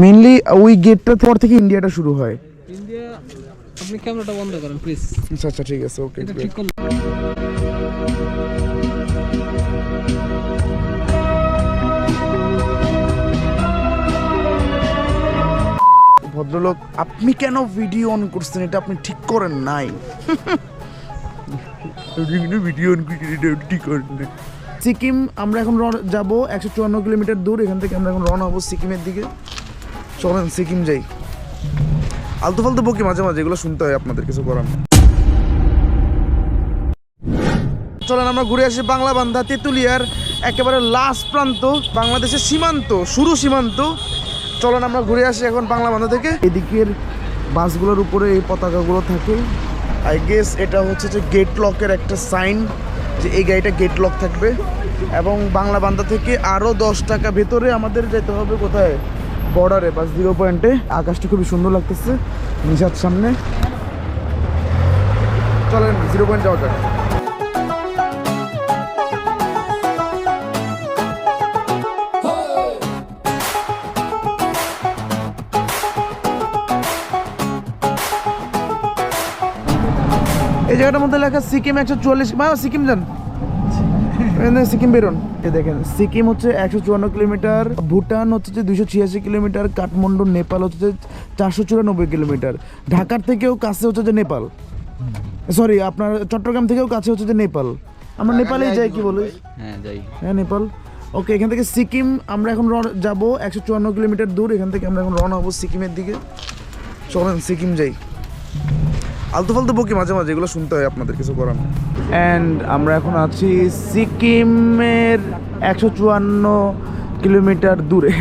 Mainly ওই গেটটার পর থেকে ইন্ডিয়াটা শুরু হয়। ইন্ডিয়া আপনি ক্যামেরাটা বন্ধ করেন প্লিজ আচ্ছা আচ্ছা ঠিক আছে ওকে ঠিক ভদ্রলোক আপনি কেন ভিডিও অন করছেন? এটা আপনি ঠিক করেন নাই। ভিডিও অন ঠিক করেন নাই। সিকিম আমরা এখন যাব একশো চুয়ান্ন কিলোমিটার দূর এখান থেকে আমরা এখন রওনা হব সিকিমের দিকে। চলেন, সিকিম যাই। আলতু ফালতু বকি মাঝে মাঝে, এগুলো শুনতে হয় আপনাদের কিছু করার। চলেন, আমরা ঘুরে আসি বাংলা বান্ধা তেঁতুলিয়ার একেবারে লাস্ট প্রান্ত, বাংলাদেশের সীমান্ত, শুরু সীমান্ত। চলেন, আমরা ঘুরে আসি এখন বাংলা বান্ধা থেকে। এদিকের বাসগুলোর উপরে এই পতাকাগুলো থাকে। আই গেস এটা হচ্ছে যে গেট লকের একটা সাইন যে এই গাড়িটা গেট লক থাকবে। এবং বাংলা বান্ধা থেকে আরও দশ টাকা ভেতরে আমাদের যেতে হবে কোথায়? বর্ডারে, বাস জিরো পয়েন্টে আকাশটি খুবই সুন্দর লাগতেছে নিশার সামনে। চলেন জিরো পয়েন্ট যাওয়া যাক। এই জায়গাটার মধ্যে লেখা সিকিম একশো চুয়াল্লিশ সিকিম যান। সিকিম বেরোন। এই দেখেন সিকিম হচ্ছে একশো চুয়ান্ন কিলোমিটার ভুটান হচ্ছে যে দুইশো ছিয়াশি কিলোমিটার কাঠমান্ডু নেপাল হচ্ছে চারশো চুরানব্বই কিলোমিটার। ঢাকার থেকেও কাছে হচ্ছে যে নেপাল। সরি আপনার চট্টগ্রাম থেকেও কাছে হচ্ছে যে নেপাল। আমরা নেপালেই যাই কি বলি হ্যাঁ যাই। হ্যাঁ নেপাল। ওকে এখান থেকে সিকিম আমরা এখন যাব একশো চুয়ান্ন কিলোমিটার দূর এখান থেকে আমরা এখন রওনা হব সিকিমের দিকে। চলেন সিকিম যাই। আলতু ফালতু বকি মাঝে মাঝে, এগুলো শুনতে হয় আপনাদের কিছু করার অ্যান্ড আমরা এখন আছি সিকিমের একশো চুয়ান্ন কিলোমিটার দূরে।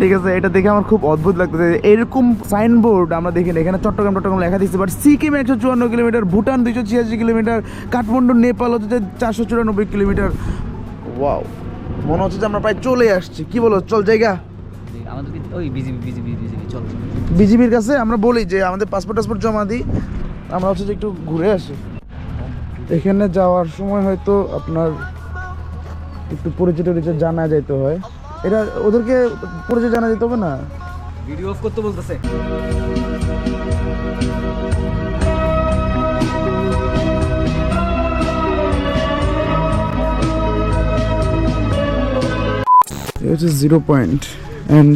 ঠিক আছে, এটা দেখে আমার খুব অদ্ভুত লাগতেছে। এরকম সাইনবোর্ড আমরা দেখি। এখানে চট্টগ্রাম চট্টগ্রাম লেখা দিচ্ছে বাট সিকিম একশো চুয়ান্ন কিলোমিটার, ভুটান দুইশো ছিয়াশি কিলোমিটার, কাঠমান্ডু, নেপাল হচ্ছে চারশো চুরানব্বই কিলোমিটার। ওয়াও মনে হচ্ছে যে আমরা প্রায় চলে আসছি। কি বলো, চল জায়গা? আমাদেরকে ওই বিজিবি বিজিবি বিজিবি চল। বিজিবির কাছে আমরা বলি যে আমাদের পাসপোর্ট টাসপোর্ট জমা দিই আমরা হচ্ছে যে একটু ঘুরে আসি। এখানে যাওয়ার সময় হয়তো আপনার একটু পরিচয় টরিচয় জানা যাইতে হয়। এটা ওদেরকে পরিচয় জানা যেতে হবে না? ভিডিও অফ করতে বলতেছে। হচ্ছে জিরো পয়েন্ট অ্যান্ড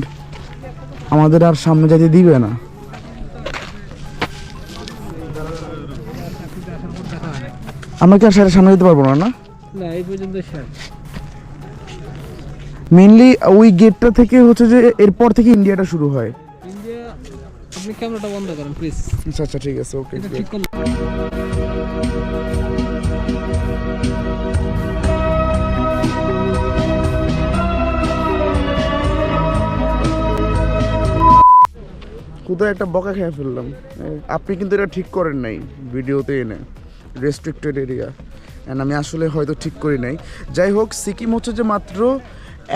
আমাদের আর সামনে যেতে দিবে না। আমরা কি আর সেটা সামনে যেতে পারব না না? মেনলি ওই গেটটা থেকে হচ্ছে যে এরপর থেকে ইন্ডিয়াটা শুরু হয়। ইন্ডিয়া আপনি ক্যামেরাটা বন্ধ করেন প্লিজ আচ্ছা আচ্ছা ঠিক আছে ওকে ঠিক কোথায় একটা বকা খেয়ে ফেললাম। আপনি কিন্তু এটা ঠিক করেন নাই ভিডিওতে এনে রেস্ট্রিক্টেড এরিয়া অ্যান্ড আমি আসলে হয়তো ঠিক করি নাই। যাই হোক, সিকিম হচ্ছে যে মাত্র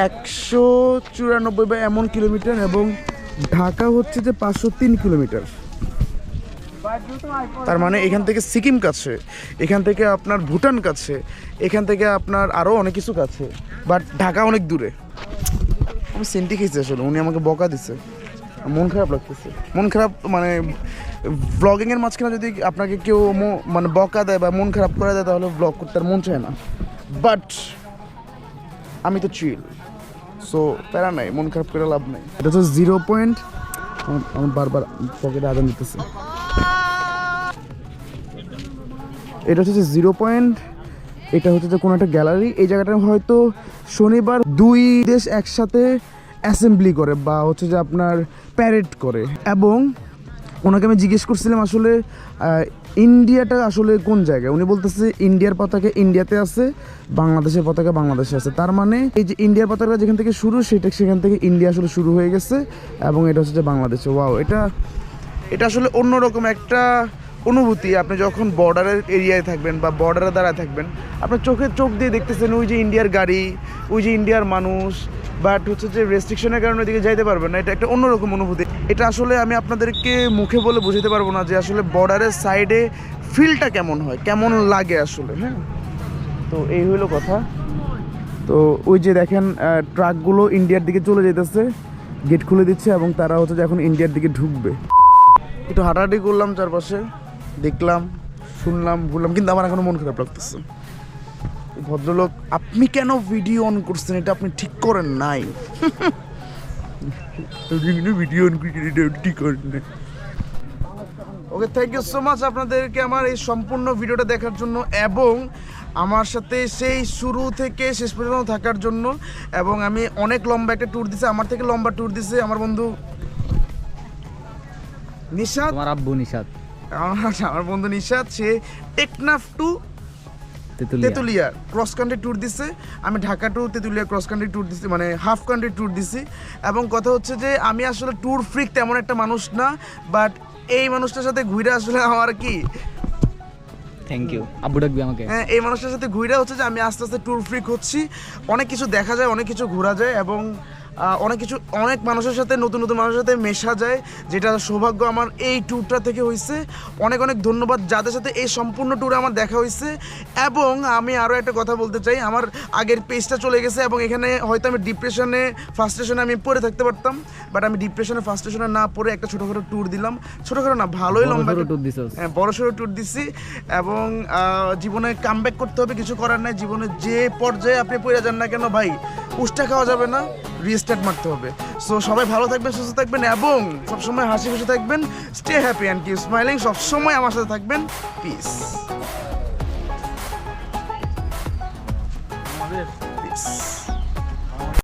একশো চুরানব্বই বা এমন কিলোমিটার এবং ঢাকা হচ্ছে যে পাঁচশো তিন কিলোমিটার। তার মানে এখান থেকে সিকিম কাছে, এখান থেকে আপনার ভুটান কাছে, এখান থেকে আপনার আরও অনেক কিছু কাছে। বাট ঢাকা অনেক দূরে। আমি সেন্টি খেয়েছি আসলে, উনি আমাকে বকা দিছে। মন খারাপ লাগতেছে। মন খারাপ মানে ব্লগিং এর মাঝখানে যদি আপনাকে কেউ মানে বকা দেয় বা মন খারাপ করে দেয়, তাহলে ব্লগ করতে আর মন চায় না। বাট আমি তো চিল সো প্যারা নাই, মন খারাপ করে লাভ নাই। এটা তো জিরো পয়েন্ট আমার বারবার পকেটে আদান দিতেছে। এটা হচ্ছে জিরো পয়েন্ট এটা হচ্ছে যে কোনো একটা গ্যালারি এই জায়গাটা হয়তো শনিবার দুই দেশ একসাথে অ্যাসেম্বলি করে বা হচ্ছে যে আপনার প্যারেড করে। এবং ওনাকে আমি জিজ্ঞেস করছিলাম আসলে ইন্ডিয়াটা আসলে কোন জায়গায়? উনি বলতেছে ইন্ডিয়ার পতাকা ইন্ডিয়াতে আছে, বাংলাদেশের পতাকা বাংলাদেশে আছে। তার মানে এই যে ইন্ডিয়ার পতাকা যেখান থেকে শুরু, সেটা সেখান থেকে ইন্ডিয়া আসলে শুরু হয়ে গেছে এবং এটা হচ্ছে যে বাংলাদেশে। ওয়াও এটা এটা আসলে অন্যরকম একটা অনুভূতি। আপনি যখন বর্ডারের এরিয়ায় থাকবেন বা বর্ডারে দাঁড়ায় থাকবেন, আপনার চোখে চোখ দিয়ে দেখতেছেন ওই যে ইন্ডিয়ার গাড়ি, ওই যে ইন্ডিয়ার মানুষ বাট হচ্ছে যে রেস্ট্রিকশনের কারণে ওইদিকে যাইতে পারবেন না, এটা একটা অন্যরকম অনুভূতি। এটা আসলে আমি আপনাদেরকে মুখে বলে বুঝাতে পারব না যে আসলে বর্ডারের সাইডে ফিলটা কেমন হয়, কেমন লাগে আসলে হ্যাঁ? তো এই হইল কথা। তো ওই যে দেখেন ট্রাকগুলো ইন্ডিয়ার দিকে চলে যেতেছে গেট খুলে দিচ্ছে এবং তারা হচ্ছে যে এখন ইন্ডিয়ার দিকে ঢুকবে। একটু হাঁটাহাঁটি করলাম চারপাশে, দেখলাম, শুনলাম ভুললাম কিন্তু আমার এখনও মন খারাপ লাগতেছে। ভদ্রলোক আপনি কেন ভিডিও অন করছেন? এটা আপনি ঠিক করেন নাই। ভিডিও অন করছেন এটা ঠিক করেন নাই। Okay thank you so much আপনাদেরকে আমার এই সম্পূর্ণ ভিডিওটা দেখার জন্য এবং আমার সাথে সেই শুরু থেকে শেষ পর্যন্ত থাকার জন্য এবং আমি অনেক লম্বা একটা ট্যুর দিছে আমার থেকে লম্বা ট্যুর দিছে আমার বন্ধু নিশাদ তোমার আব্বু নিশাদ আমার আমার বন্ধু নিশাদ সে Teknaf to Tetulia. Cross country tour দিছে। আমি Dhaka to Tetulia cross country tour দিছি মানে হাফ কান্ট্রি ট্যুর দিছি। এবং কথা হচ্ছে যে আমি আসলে ট্যুর ফ্রিক তেমন একটা মানুষ না বাট এই মানুষটার সাথে ঘুরে আসলে আমার কি? থ্যাংক ইউ আব্বু ডাকবি আমাকে। হ্যাঁ এই মানুষটার সাথে ঘুরে হচ্ছে যে আমি আস্তে আস্তে ট্যুর ফ্রিক হচ্ছি। অনেক কিছু দেখা যায় অনেক কিছু ঘোরা যায় এবং অনেক কিছু অনেক মানুষের সাথে নতুন নতুন মানুষের সাথে মেশা যায় যেটা সৌভাগ্য আমার এই ট্যুরটা থেকে হয়েছে অনেক অনেক ধন্যবাদ যাদের সাথে এই সম্পূর্ণ ট্যুরে আমার দেখা হয়েছে এবং আমি আরও একটা কথা বলতে চাই আমার আগের পেজটা চলে গেছে এবং এখানে হয়তো আমি ডিপ্রেশনে ফার্স্টেশনে আমি পড়ে থাকতে পারতাম। বাট আমি ডিপ্রেশনে ফার্স্টেশনে না পড়ে একটা ছোটোখাটো ট্যুর দিলাম। ছোটোখাটো না ভালোই লম্বা ট্যুর দিছস হ্যাঁ বড় সড়ো ট্যুর দিছি। এবং জীবনে কামব্যাক করতে হবে কিছু করার নাই। জীবনে যে পর্যায়ে আপনি পড়ে যান না কেন ভাই উষ্টা খাওয়া যাবে না রিস্টার্ট মারতে হবে। সো সবাই ভালো থাকবেন, সুস্থ থাকবেন এবং সবসময় হাসি খুশি থাকবেন। Stay happy and keep smiling সবসময় আমার সাথে থাকবেন। পিস